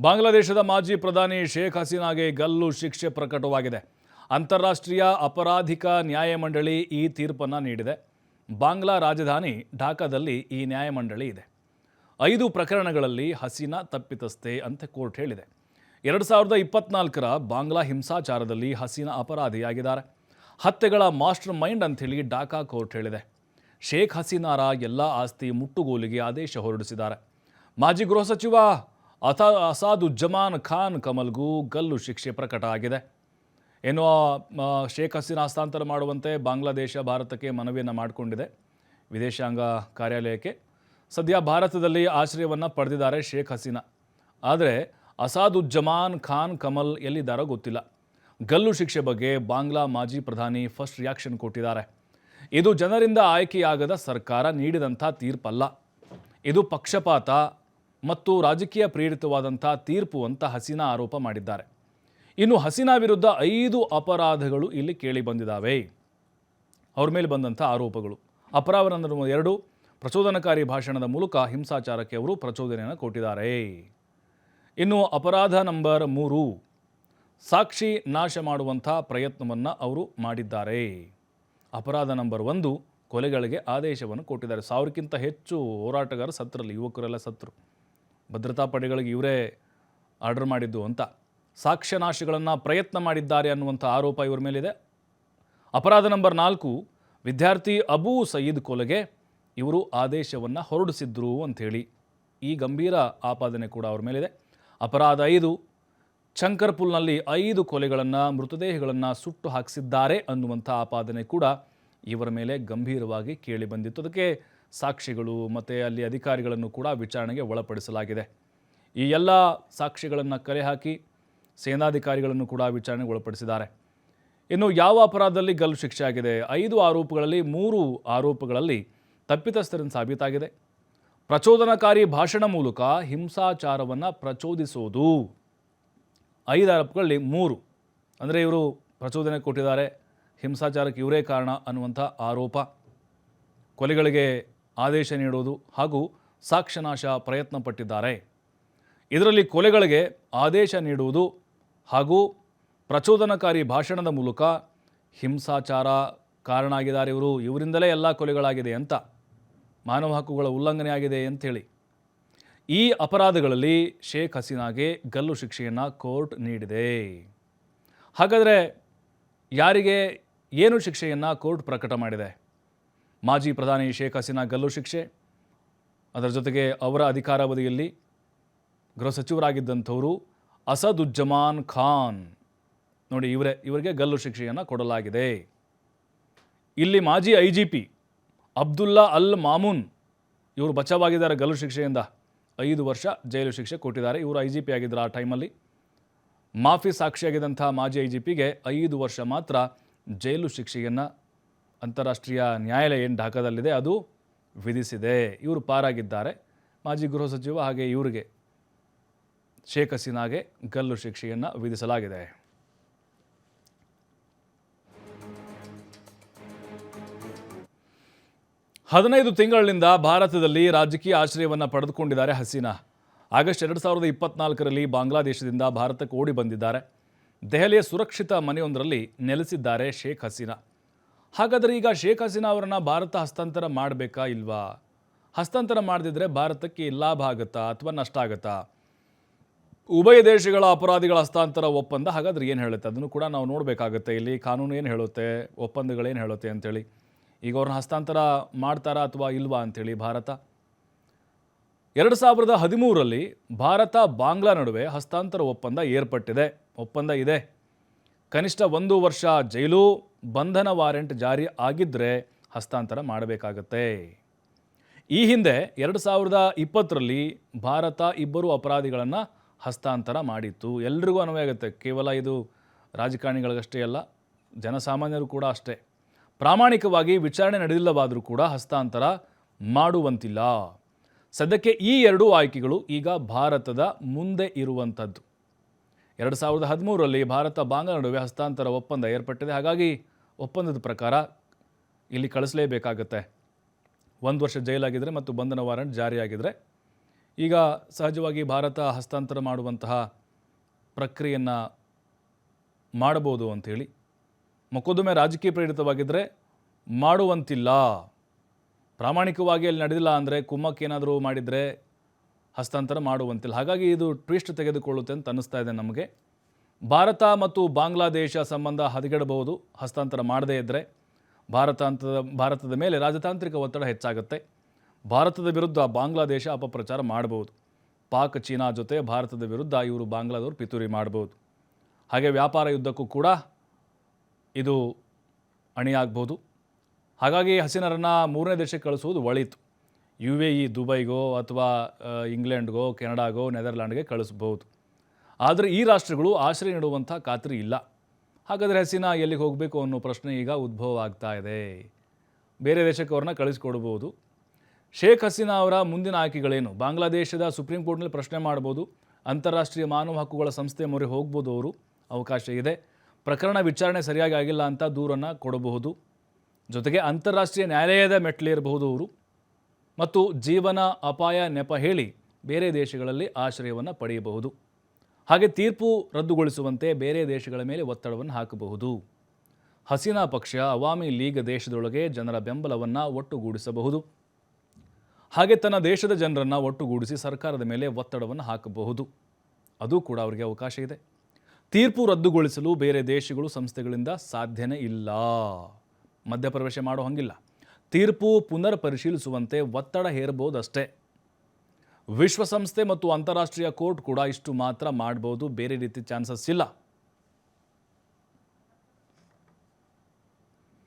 ಬಾಂಗ್ಲಾದೇಶದ ಮಾಜಿ ಪ್ರಧಾನಿ ಶೇಖ್ ಹಸೀನಾಗೆ ಗಲ್ಲು ಶಿಕ್ಷೆ ಪ್ರಕಟವಾಗಿದೆ. ಅಂತಾರಾಷ್ಟ್ರೀಯ ಅಪರಾಧಿಕ ನ್ಯಾಯಮಂಡಳಿ ಈ ತೀರ್ಪನ್ನು ನೀಡಿದೆ. ಬಾಂಗ್ಲಾ ರಾಜಧಾನಿ ಢಾಕಾದಲ್ಲಿ ಈ ನ್ಯಾಯಮಂಡಳಿ ಇದೆ. ಐದು ಪ್ರಕರಣಗಳಲ್ಲಿ ಹಸೀನಾ ತಪ್ಪಿತಸ್ಥೆ ಅಂತ ಕೋರ್ಟ್ ಹೇಳಿದೆ. ಎರಡು ಸಾವಿರದ ಇಪ್ಪತ್ನಾಲ್ಕರ ಬಾಂಗ್ಲಾ ಹಿಂಸಾಚಾರದಲ್ಲಿ ಹಸೀನಾ ಅಪರಾಧಿಯಾಗಿದ್ದಾರೆ. ಹತ್ಯೆಗಳ ಮಾಸ್ಟರ್ ಮೈಂಡ್ ಅಂಥೇಳಿ ಢಾಕಾ ಕೋರ್ಟ್ ಹೇಳಿದೆ. ಶೇಖ್ ಹಸೀನಾರ ಎಲ್ಲ ಆಸ್ತಿ ಮುಟ್ಟುಗೋಲಿಗೆ ಆದೇಶ ಹೊರಡಿಸಿದ್ದಾರೆ. ಮಾಜಿ ಗೃಹ ಸಚಿವ ಅಥ ಅಸಾದುಜ್ಜಮಾನ್ ಖಾನ್ ಕಮಲ್ಗೂ ಗಲ್ಲು ಶಿಕ್ಷೆ ಪ್ರಕಟ ಆಗಿದೆ. ಏನು ಶೇಖ್ ಹಸೀನಾ ಹಸ್ತಾಂತರ ಮಾಡುವಂತೆ ಬಾಂಗ್ಲಾದೇಶ ಭಾರತಕ್ಕೆ ಮನವಿಯನ್ನು ಮಾಡಿಕೊಂಡಿದೆ. ವಿದೇಶಾಂಗ ಕಾರ್ಯಾಲಯಕ್ಕೆ ಸದ್ಯ ಭಾರತದಲ್ಲಿ ಆಶ್ರಯವನ್ನು ಪಡೆದಿದ್ದಾರೆ ಶೇಖ್ ಹಸೀನಾ. ಆದರೆ ಅಸಾದುಜ್ಜಮಾನ್ ಖಾನ್ ಕಮಲ್ ಎಲ್ಲಿದ್ದಾರೋ ಗೊತ್ತಿಲ್ಲ. ಗಲ್ಲು ಶಿಕ್ಷೆ ಬಗ್ಗೆ ಬಾಂಗ್ಲಾ ಮಾಜಿ ಪ್ರಧಾನಿ ಫಸ್ಟ್ ರಿಯಾಕ್ಷನ್ ಕೊಟ್ಟಿದ್ದಾರೆ. ಇದು ಜನರಿಂದ ಆಯ್ಕೆಯಾಗದ ಸರ್ಕಾರ ನೀಡಿದಂಥ ತೀರ್ಪಲ್ಲ. ಇದು ಪಕ್ಷಪಾತ ಮತ್ತು ರಾಜಕೀಯ ಪ್ರೇರಿತವಾದಂಥ ತೀರ್ಪು ಅಂತ ಹಸೀನಾ ಆರೋಪ ಮಾಡಿದ್ದಾರೆ. ಇನ್ನು ಹಸೀನಾ ವಿರುದ್ಧ ಐದು ಅಪರಾಧಗಳು ಇಲ್ಲಿ ಕೇಳಿ ಬಂದಿದ್ದಾವೆ. ಅವ್ರ ಮೇಲೆ ಬಂದಂಥ ಆರೋಪಗಳು. ಅಪರಾಧ ನಂಬರ್ ಎರಡು, ಪ್ರಚೋದನಕಾರಿ ಭಾಷಣದ ಮೂಲಕ ಹಿಂಸಾಚಾರಕ್ಕೆ ಅವರು ಪ್ರಚೋದನೆಯನ್ನು ಕೊಟ್ಟಿದ್ದಾರೆ. ಇನ್ನು ಅಪರಾಧ ನಂಬರ್ ಮೂರು, ಸಾಕ್ಷಿ ನಾಶ ಮಾಡುವಂಥ ಪ್ರಯತ್ನವನ್ನು ಅವರು ಮಾಡಿದ್ದಾರೆ. ಅಪರಾಧ ನಂಬರ್ ಒಂದು, ಕೊಲೆಗಳಿಗೆ ಆದೇಶವನ್ನು ಕೊಟ್ಟಿದ್ದಾರೆ. ಸಾವಿರಕ್ಕಿಂತ ಹೆಚ್ಚು ಹೋರಾಟಗಾರ ಸತ್ತರಲ್ಲಿ, ಯುವಕರೆಲ್ಲ ಸತ್ತರು. ಭದ್ರತಾ ಪಡೆಗಳಿಗೆ ಇವರೇ ಆರ್ಡರ್ ಮಾಡಿದ್ದು ಅಂತ. ಸಾಕ್ಷ್ಯನಾಶಗಳನ್ನು ಪ್ರಯತ್ನ ಮಾಡಿದ್ದಾರೆ ಅನ್ನುವಂಥ ಆರೋಪ ಇವರ ಮೇಲಿದೆ. ಅಪರಾಧ ನಂಬರ್ ನಾಲ್ಕು, ವಿದ್ಯಾರ್ಥಿ ಅಬೂ ಸಯೀದ್ ಕೊಲೆಗೆ ಇವರು ಆದೇಶವನ್ನು ಹೊರಡಿಸಿದ್ರು ಅಂಥೇಳಿ. ಈ ಗಂಭೀರ ಆಪಾದನೆ ಕೂಡ ಅವ್ರ ಮೇಲಿದೆ. ಅಪರಾಧ ಐದು ಶಂಕರ್ಪುಲ್ನಲ್ಲಿ ಐದು ಕೊಲೆಗಳನ್ನು, ಮೃತದೇಹಗಳನ್ನು ಸುಟ್ಟು ಹಾಕಿಸಿದ್ದಾರೆ ಅನ್ನುವಂಥ ಆಪಾದನೆ ಕೂಡ ಇವರ ಮೇಲೆ ಗಂಭೀರವಾಗಿ ಕೇಳಿ ಬಂದಿತ್ತು. ಅದಕ್ಕೆ ಸಾಕ್ಷಿಗಳು ಮತ್ತು ಅಲ್ಲಿ ಅಧಿಕಾರಿಗಳನ್ನು ಕೂಡ ವಿಚಾರಣೆಗೆ ಒಳಪಡಿಸಲಾಗಿದೆ. ಈ ಎಲ್ಲ ಸಾಕ್ಷಿಗಳನ್ನು ಕಲೆ ಹಾಕಿ ಸೇನಾಧಿಕಾರಿಗಳನ್ನು ಕೂಡ ವಿಚಾರಣೆಗೆ ಒಳಪಡಿಸಿದ್ದಾರೆ. ಇನ್ನು ಯಾವ ಅಪರಾಧದಲ್ಲಿ ಗಲ್ಲು ಶಿಕ್ಷೆ ಆಗಿದೆ? ಐದು ಆರೋಪಗಳಲ್ಲಿ ಮೂರು ಆರೋಪಗಳಲ್ಲಿ ತಪ್ಪಿತಸ್ಥರನ್ನು ಸಾಬೀತಾಗಿದೆ. ಪ್ರಚೋದನಕಾರಿ ಭಾಷಣ ಮೂಲಕ ಹಿಂಸಾಚಾರವನ್ನು ಪ್ರಚೋದಿಸೋದು. ಐದು ಆರೋಪಗಳಲ್ಲಿ ಮೂರು. ಅಂದರೆ ಇವರು ಪ್ರಚೋದನೆ ಕೊಟ್ಟಿದ್ದಾರೆ. ಹಿಂಸಾಚಾರಕ್ಕೆ ಇವರೇ ಕಾರಣ ಅನ್ನುವಂಥ ಆರೋಪ. ಕೊಲೆಗಳಿಗೆ ಆದೇಶ ನೀಡುವುದು ಹಾಗೂ ಸಾಕ್ಷ್ಯನಾಶ ಪ್ರಯತ್ನ ಪಟ್ಟಿದ್ದಾರೆ ಇದರಲ್ಲಿ ಕೊಲೆಗಳಿಗೆ ಆದೇಶ ನೀಡುವುದು ಹಾಗೂ ಪ್ರಚೋದನಕಾರಿ ಭಾಷಣದ ಮೂಲಕ ಹಿಂಸಾಚಾರ ಕಾರಣ ಆಗಿದ್ದಾರೆ ಇವರು. ಇವರಿಂದಲೇ ಎಲ್ಲ ಕೊಲೆಗಳಾಗಿದೆ ಅಂತ, ಮಾನವ ಹಕ್ಕುಗಳ ಉಲ್ಲಂಘನೆ ಆಗಿದೆ ಅಂಥೇಳಿ. ಈ ಅಪರಾಧಗಳಲ್ಲಿ ಶೇಖ್ ಹಸೀನಾಗೆ ಗಲ್ಲು ಶಿಕ್ಷೆಯನ್ನು ಕೋರ್ಟ್ ನೀಡಿದೆ. ಹಾಗಾದರೆ ಯಾರಿಗೆ ಏನು ಶಿಕ್ಷೆಯನ್ನು ಕೋರ್ಟ್ ಪ್ರಕಟ ಮಾಡಿದೆ? ಮಾಜಿ ಪ್ರಧಾನಿ ಶೇಖ್ ಹಸೀನಾ ಗಲ್ಲು ಶಿಕ್ಷೆ, ಅದರ ಜೊತೆಗೆ ಅವರ ಅಧಿಕಾರಾವಧಿಯಲ್ಲಿ ಗೃಹ ಸಚಿವರಾಗಿದ್ದಂಥವರು ಅಸದುಜ್ಜಮಾನ್ ಖಾನ್. ನೋಡಿ ಇವರೇ, ಇವರಿಗೆ ಗಲ್ಲು ಶಿಕ್ಷೆಯನ್ನು ಕೊಡಲಾಗಿದೆ. ಇಲ್ಲಿ ಮಾಜಿ ಐ ಜಿ ಪಿ ಅಬ್ದುಲ್ಲಾ ಅಲ್ ಮಾಮೂನ್, ಇವರು ಬಚಾವಾಗಿದ್ದಾರೆ ಗಲ್ಲು ಶಿಕ್ಷೆಯಿಂದ. ಐದು ವರ್ಷ ಜೈಲು ಶಿಕ್ಷೆ ಕೊಟ್ಟಿದ್ದಾರೆ. ಇವರು ಐ ಜಿ ಪಿ ಆಗಿದ್ದರು ಆ ಟೈಮಲ್ಲಿ. ಮಾಫಿ ಸಾಕ್ಷಿಯಾಗಿದ್ದಂಥ ಮಾಜಿ ಐ ಜಿ ಪಿಗೆ ಐದು ವರ್ಷ ಮಾತ್ರ ಜೈಲು ಶಿಕ್ಷೆಯನ್ನು ಅಂತಾರಾಷ್ಟ್ರೀಯ ನ್ಯಾಯಾಲಯ ಏನು ಢಾಕಾದಲ್ಲಿದೆ, ಅದು ವಿಧಿಸಿದೆ. ಇವರು ಪಾರಾಗಿದ್ದಾರೆ. ಮಾಜಿ ಗೃಹ ಸಚಿವ ಹಾಗೆ ಇವರಿಗೆ ಶೇಖ್ ಹಸೀನಾಗೆ ಗಲ್ಲು ಶಿಕ್ಷೆಯನ್ನು ವಿಧಿಸಲಾಗಿದೆ. ಹದಿನೈದು ತಿಂಗಳಿನಿಂದ ಭಾರತದಲ್ಲಿ ರಾಜಕೀಯ ಆಶ್ರಯವನ್ನು ಪಡೆದುಕೊಂಡಿದ್ದಾರೆ ಹಸೀನಾ. ಆಗಸ್ಟ್ ಎರಡು ಸಾವಿರದ ಇಪ್ಪತ್ನಾಲ್ಕರಲ್ಲಿ ಬಾಂಗ್ಲಾದೇಶದಿಂದ ಭಾರತಕ್ಕೆ ಓಡಿ ಬಂದಿದ್ದಾರೆ. ದೆಹಲಿಯ ಸುರಕ್ಷಿತ ಮನೆಯೊಂದರಲ್ಲಿ ನೆಲೆಸಿದ್ದಾರೆ ಶೇಖ್ ಹಸೀನಾ. ಹಾಗಾದರೆ ಈಗ ಶೇಖ್ ಹಸೀನಾ ಅವರನ್ನು ಭಾರತ ಹಸ್ತಾಂತರ ಮಾಡಬೇಕಾ ಇಲ್ವಾ? ಹಸ್ತಾಂತರ ಮಾಡದಿದ್ದರೆ ಭಾರತಕ್ಕೆ ಲಾಭ ಆಗುತ್ತಾ ಅಥವಾ ನಷ್ಟ ಆಗುತ್ತಾ? ಉಭಯ ದೇಶಗಳ ಅಪರಾಧಿಗಳ ಹಸ್ತಾಂತರ ಒಪ್ಪಂದ ಹಾಗಾದ್ರೆ ಏನು ಹೇಳುತ್ತೆ? ಅದನ್ನು ಕೂಡ ನಾವು ನೋಡಬೇಕಾಗುತ್ತೆ. ಇಲ್ಲಿ ಕಾನೂನು ಏನು ಹೇಳುತ್ತೆ? ಒಪ್ಪಂದಗಳೇನು ಹೇಳುತ್ತೆ ಅಂಥೇಳಿ ಈಗ ಅವ್ರನ್ನ ಹಸ್ತಾಂತರ ಮಾಡ್ತಾರಾ ಅಥವಾ ಇಲ್ವಾ ಅಂಥೇಳಿ ಭಾರತ? ಎರಡು ಸಾವಿರದ ಹದಿಮೂರರಲ್ಲಿ ಭಾರತ ಬಾಂಗ್ಲಾ ನಡುವೆ ಹಸ್ತಾಂತರ ಒಪ್ಪಂದ ಏರ್ಪಟ್ಟಿದೆ. ಒಪ್ಪಂದ ಇದೆ. ಕನಿಷ್ಠ ಒಂದು ವರ್ಷ ಜೈಲು ಬಂಧನ ವಾರೆಂಟ್ ಜಾರಿ ಆಗಿದ್ದರೆ ಹಸ್ತಾಂತರ ಮಾಡಬೇಕಾಗತ್ತೆ. ಈ ಹಿಂದೆ ಎರಡು ಸಾವಿರದ ಇಪ್ಪತ್ತರಲ್ಲಿ ಭಾರತ ಇಬ್ಬರು ಅಪರಾಧಿಗಳನ್ನು ಹಸ್ತಾಂತರ ಮಾಡಿತ್ತು. ಎಲ್ರಿಗೂ ಅನ್ವಯ ಆಗುತ್ತೆ. ಕೇವಲ ಇದು ರಾಜಕಾರಣಿಗಳಿಗಷ್ಟೇ ಅಲ್ಲ, ಜನಸಾಮಾನ್ಯರು ಕೂಡ ಅಷ್ಟೇ. ಪ್ರಾಮಾಣಿಕವಾಗಿ ವಿಚಾರಣೆ ನಡೆದಿಲ್ಲವಾದರೂ ಕೂಡ ಹಸ್ತಾಂತರ ಮಾಡುವಂತಿಲ್ಲ. ಸದ್ಯಕ್ಕೆ ಈ ಎರಡೂ ಆಯ್ಕೆಗಳು ಈಗ ಭಾರತದ ಮುಂದೆ ಇರುವಂಥದ್ದು ಎರಡು ಸಾವಿರದ ಹದಿಮೂರರಲ್ಲಿ ಭಾರತ ಬಾಂಗ್ಲಾ ನಡುವೆ ಹಸ್ತಾಂತರ ಒಪ್ಪಂದ ಏರ್ಪಟ್ಟಿದೆ. ಹಾಗಾಗಿ ಒಪ್ಪಂದದ ಪ್ರಕಾರ ಇಲ್ಲಿ ಕಳಿಸಲೇಬೇಕಾಗತ್ತೆ. ಒಂದು ವರ್ಷ ಜೈಲಾಗಿದ್ದರೆ ಮತ್ತು ಬಂಧನ ವಾರಂಟ್ ಜಾರಿಯಾಗಿದ್ದರೆ ಈಗ ಸಹಜವಾಗಿ ಭಾರತ ಹಸ್ತಾಂತರ ಮಾಡುವಂತಹ ಪ್ರಕ್ರಿಯೆಯನ್ನು ಮಾಡಬಹುದು ಅಂಥೇಳಿ ಮೊಕದ್ದಮೆ ರಾಜಕೀಯ ಪ್ರೇರಿತವಾಗಿದ್ದರೆ ಮಾಡುವಂತಿಲ್ಲ. ಪ್ರಾಮಾಣಿಕವಾಗಿ ಅಲ್ಲಿ ನಡೆದಿಲ್ಲ ಅಂದರೆ ಕುಮ್ಮಕ್ಕೇನಾದರೂ ಮಾಡಿದರೆ ಹಸ್ತಾಂತರ ಮಾಡುವಂತಿಲ್ಲ. ಹಾಗಾಗಿ ಇದು ಟ್ವಿಸ್ಟ್ ತೆಗೆದುಕೊಳ್ಳುತ್ತೆ ಅಂತ ಅನ್ನಿಸ್ತಾ ಇದೆ ನಮಗೆ. ಭಾರತ ಮತ್ತು ಬಾಂಗ್ಲಾದೇಶ ಸಂಬಂಧ ಹದಗೆಡಬಹುದು, ಹಸ್ತಾಂತರ ಮಾಡದೇ ಇದ್ದರೆ ಭಾರತ ಅಂತದ ಭಾರತದ ಮೇಲೆ ರಾಜತಾಂತ್ರಿಕ ಒತ್ತಡ ಹೆಚ್ಚಾಗುತ್ತೆ. ಭಾರತದ ವಿರುದ್ಧ ಬಾಂಗ್ಲಾದೇಶ ಅಪಪ್ರಚಾರ ಮಾಡಬಹುದು. ಪಾಕ್, ಚೀನಾ ಜೊತೆ ಭಾರತದ ವಿರುದ್ಧ ಇವರು ಬಾಂಗ್ಲಾದವರು ಪಿತೂರಿ ಮಾಡಬಹುದು. ಹಾಗೆ ವ್ಯಾಪಾರ ಯುದ್ಧಕ್ಕೂ ಕೂಡ ಇದು ಅಣಿಯಾಗ್ಬೋದು ಹಾಗಾಗಿ ಹಸೀನರನ್ನು ಮೂರನೇ ದೇಶಕ್ಕೆ ಕಳಿಸುವುದು ಒಳಿತು. ಯು ಎ ಇ, ದುಬೈಗೋ ಅಥವಾ ಇಂಗ್ಲೆಂಡ್ಗೋ, ಕೆನಡಾಗೋ, ನೆದರ್ಲ್ಯಾಂಡ್ಗೆ ಕಳಿಸ್ಬೋದು ಆದರೆ ಈ ರಾಷ್ಟ್ರಗಳು ಆಶ್ರಯ ನೀಡುವಂಥ ಖಾತ್ರಿ ಇಲ್ಲ. ಹಾಗಾದರೆ ಹಸೀನಾ ಎಲ್ಲಿಗೆ ಹೋಗಬೇಕು ಅನ್ನೋ ಪ್ರಶ್ನೆ ಈಗ ಉದ್ಭವ ಆಗ್ತಾ ಇದೆ. ಬೇರೆ ದೇಶಕ್ಕೆ ಅವ್ರನ್ನ ಕಳಿಸ್ಕೊಡ್ಬೋದು. ಶೇಖ್ ಹಸೀನಾ ಅವರ ಮುಂದಿನ ಆಯ್ಕೆಗಳೇನು? ಬಾಂಗ್ಲಾದೇಶದ ಸುಪ್ರೀಂ ಕೋರ್ಟ್ನಲ್ಲಿ ಪ್ರಶ್ನೆ ಮಾಡ್ಬೋದು. ಅಂತಾರಾಷ್ಟ್ರೀಯ ಮಾನವ ಹಕ್ಕುಗಳ ಸಂಸ್ಥೆ ಮೊರೆ ಹೋಗ್ಬೋದು ಅವರು. ಅವಕಾಶ ಇದೆ. ಪ್ರಕರಣ ವಿಚಾರಣೆ ಸರಿಯಾಗಿ ಆಗಿಲ್ಲ ಅಂತ ದೂರನ್ನು ಕೊಡಬಹುದು. ಜೊತೆಗೆ ಅಂತಾರಾಷ್ಟ್ರೀಯ ನ್ಯಾಯಾಲಯದ ಮೆಟ್ಲೇರಬಹುದು ಅವರು. ಮತ್ತು ಜೀವನ, ಅಪಾಯ, ನೆಪ ಹೇಳಿ ಬೇರೆ ದೇಶಗಳಲ್ಲಿ ಆಶ್ರಯವನ್ನು ಪಡೆಯಬಹುದು. ಹಾಗೆ ತೀರ್ಪು ರದ್ದುಗೊಳಿಸುವಂತೆ ಬೇರೆ ದೇಶಗಳ ಮೇಲೆ ಒತ್ತಡವನ್ನು ಹಾಕಬಹುದು. ಹಸೀನಾ ಪಕ್ಷ ಅವಾಮಿ ಲೀಗ್ ದೇಶದೊಳಗೆ ಜನರ ಬೆಂಬಲವನ್ನು ಒಟ್ಟುಗೂಡಿಸಬಹುದು. ಹಾಗೆ ತನ್ನ ದೇಶದ ಜನರನ್ನು ಒಟ್ಟುಗೂಡಿಸಿ ಸರ್ಕಾರದ ಮೇಲೆ ಒತ್ತಡವನ್ನು ಹಾಕಬಹುದು. ಅದು ಕೂಡ ಅವರಿಗೆ ಅವಕಾಶ ಇದೆ. ತೀರ್ಪು ರದ್ದುಗೊಳಿಸಲು ಬೇರೆ ದೇಶಗಳು ಸಂಸ್ಥೆಗಳಿಂದ ಸಾಧ್ಯನೇ ಇಲ್ಲ. ಮಧ್ಯಪ್ರವೇಶ ಮಾಡೋ ಹಂಗಿಲ್ಲ. ತೀರ್ಪು ಪುನರ್ ಪರಿಶೀಲಿಸುವಂತೆ ಒತ್ತಡ ಹೇರಬಹುದಷ್ಟೇ. ವಿಶ್ವಸಂಸ್ಥೆ ಮತ್ತು ಅಂತಾರಾಷ್ಟ್ರೀಯ ಕೋರ್ಟ್ ಕೂಡ ಇಷ್ಟು ಮಾತ್ರ ಮಾಡ್ಬೋದು. ಬೇರೆ ರೀತಿ ಚಾನ್ಸಸ್ ಇಲ್ಲ.